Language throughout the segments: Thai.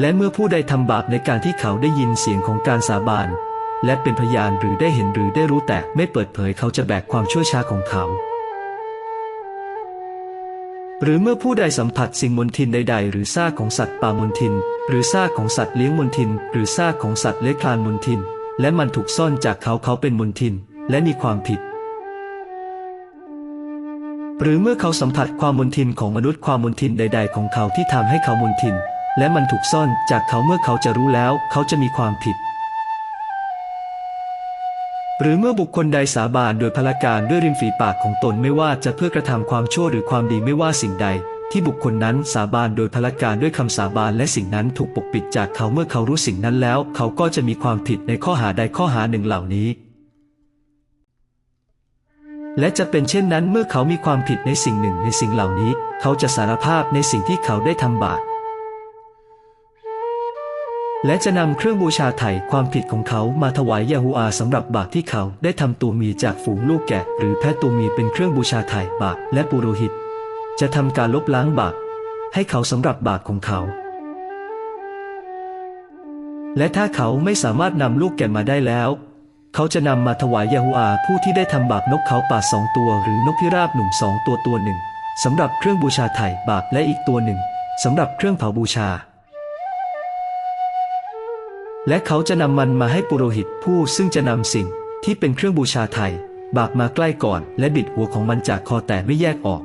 และเมื่อผู้ใดทำบาปในการที่เขาได้ยินเสียงของการสาบาน และเป็นพยานหรือได้เห็นหรือได้รู้แต่ไม่เปิดเผยเขาจะแบกความชั่วช้าของเขา หรือเมื่อผู้ใดสัมผัสสิ่งมนทินใด ๆ หรือซากของสัตว์ป่ามนทิน หรือซากของสัตว์เลี้ยงมนทิน หรือซากของสัตว์เลื้อยคลานมนทิน และมันถูกซ่อนจากเขาเขาเป็นมนทิน และมีความผิดหรือเมื่อเขาสัมผัสความมนทินของมนุษย์ความมนทินใด ๆ ของเขาที่ทำให้เขามนทิน และมันถูกซ่อนจากเขาเมื่อเขาจะรู้แล้วเขาจะมีความผิด หรือเมื่อบุคคลใดสาบานโดยพละการด้วยริมฝีปากของตนไม่ว่าจะเพื่อกระทำความชั่วหรือความดีไม่ว่าสิ่งใด ที่บุคคลนั้นสาบานโดยพละการด้วยคำสาบานและสิ่งนั้นถูกปกปิดจากเขาเมื่อเขารู้สิ่งนั้นแล้ว เขาก็จะมีความผิดในข้อหาใดข้อหาหนึ่งเหล่านี้และจะเป็นเช่นนั้นเมื่อเขามีความผิดในสิ่งหนึ่งในสิ่งเหล่านี้ เขาจะสารภาพในสิ่งที่เขาได้ทำบาป และจะนำเครื่องบูชาไถ่ความผิดของเขามาถวายยาฮูอาสำหรับบาปที่เขาได้ทำตัวมีจากฝูงลูกแกะ หรือแพะตัวมีเป็นเครื่องบูชาไถ่บาปและปุโรหิต จะทำการลบล้างบาปให้เขาสำหรับบาปของเขา และถ้าเขาไม่สามารถนำลูกแกะมาได้แล้ว เขาจะนำมาถวายยาฮูอาผู้ที่ได้ทำบาปนกเขาป่าสองตัว หรือนกพิราบหนุ่มสองตัวตัวหนึ่งสำหรับเครื่องบูชาไถ่บาปและอีกตัวหนึ่งสำหรับเครื่องเผาบูชา และเขาจะนำมันมาให้ปุโรหิตผู้ซึ่งจะนำสิ่งที่เป็นเครื่องบูชาไทย บาปมาใกล้ก่อน และบิดหัวของมันจากคอแต่ไม่แยกออก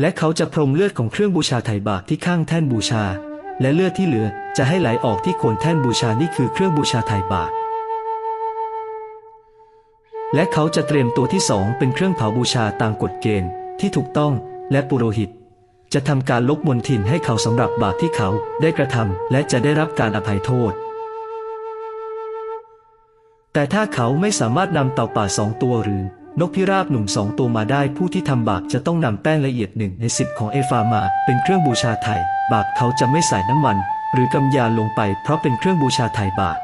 และเขาจะพรมเลือดของเครื่องบูชาไถ่บาปที่ข้างแท่นบูชา และเลือดที่เหลือจะให้ไหลออกที่โคนแท่นบูชานี่คือเครื่องบูชาไถ่บาปและเขาจะเตรียมตัวที่สองเป็นเครื่องเผาบูชาตามกฎเกณฑ์ที่ถูกต้องและปุโรหิต จะทำการลบมนทินให้เขาสำหรับบาปที่เขาได้กระทำและจะได้รับการอภัยโทษ แต่ถ้าเขาไม่สามารถนำเต่าป่าสองตัวหรือนกพิราบหนุ่มสองตัวมาได้ผู้ที่ทำบาปจะต้องนำแป้งละเอียดหนึ่งในสิบของเอฟามา เป็นเครื่องบูชาไถ่บาปเขาจะไม่ใส่น้ำมัน หรือกำยาลงไปเพราะเป็นเครื่องบูชาไถ่บาป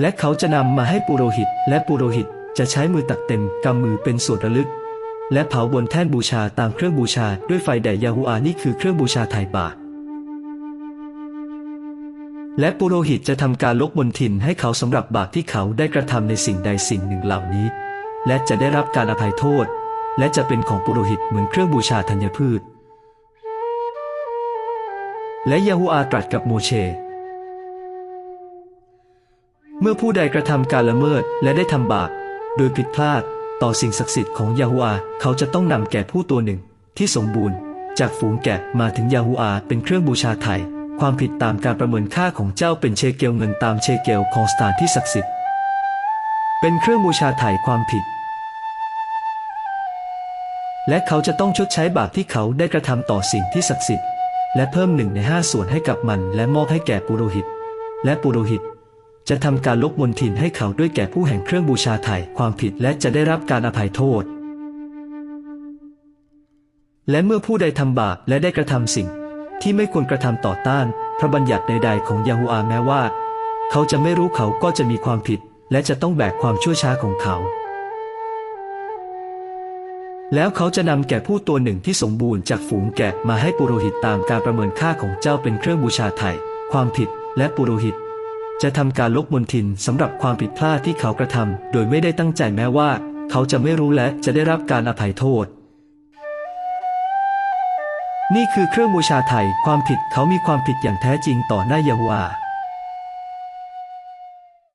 และเขาจะนำมาให้ปุโรหิต และปุโรหิตจะใช้มือตักเต็มกำมือเป็นส่วนระลึก และเผาบนแท่นบูชาตามเครื่องบูชาด้วยไฟแด่ยาฮูอานี่คือเครื่องบูชาไถ่บาปและปุโรหิตจะทำการลบมนทินให้เขาสำหรับบาปที่เขาได้กระทำในสิ่งใดสิ่งหนึ่งเหล่านี้ และจะได้รับการอภัยโทษ และจะเป็นของปุโรหิตเหมือนเครื่องบูชาธัญพืช และยาฮูอาตรัสกับโมเช เมื่อผู้ใดกระทำการละเมิดและได้ทำบาปโดยผิดพลาด ต่อสิ่งศักดิ์สิทธิ์ของยาฮูอาเขาจะต้องนำแกะผู้ตัวหนึ่ง ที่สมบูรณ์ จากฝูงแกะมาถึงยาฮูอาเป็นเครื่องบูชาไถ่ความผิดตามการประเมินค่าของเจ้าเป็นเชเกลเงินตามเชเกลของสถานที่ศักดิ์สิทธิ์ เป็นเครื่องบูชาไถ่ความผิด และเขาจะต้องชดใช้บาปที่เขาได้กระทำต่อสิ่งที่ศักดิ์สิทธิ์และเพิ่มหนึ่งในห้าส่วนให้กับมันและมอบให้แก่ปุโรหิต และปุโรหิต จะทำการลบมนทินให้เขาด้วยแก่ผู้แห่งเครื่องบูชาไถ่ความผิดและจะได้รับการอภัยโทษ และเมื่อผู้ใดทำบาปและได้กระทำสิ่ง ที่ไม่ควรกระทำต่อต้าน พระบัญญัติใด ๆ ของยาฮูอาแม้ว่า เขาจะไม่รู้เขาก็จะมีความผิด และจะต้องแบกความชั่วช้าของเขา แล้วเขาจะนำแกะผู้ตัวหนึ่งที่สมบูรณ์จากฝูงแกะมาให้ปุโรหิตตามการประเมินค่าของเจ้าเป็นเครื่องบูชาไถ่ความผิดและปุโรหิต จะทำการลบมนทินสำหรับความผิดพลาดที่เขากระทำโดยไม่ได้ตั้งใจแม้ว่า เขาจะไม่รู้และจะได้รับการอภัยโทษ นี่คือเครื่องบูชาไถ่ความผิดเขามีความผิดอย่างแท้จริงต่อหน้ายาฮูอา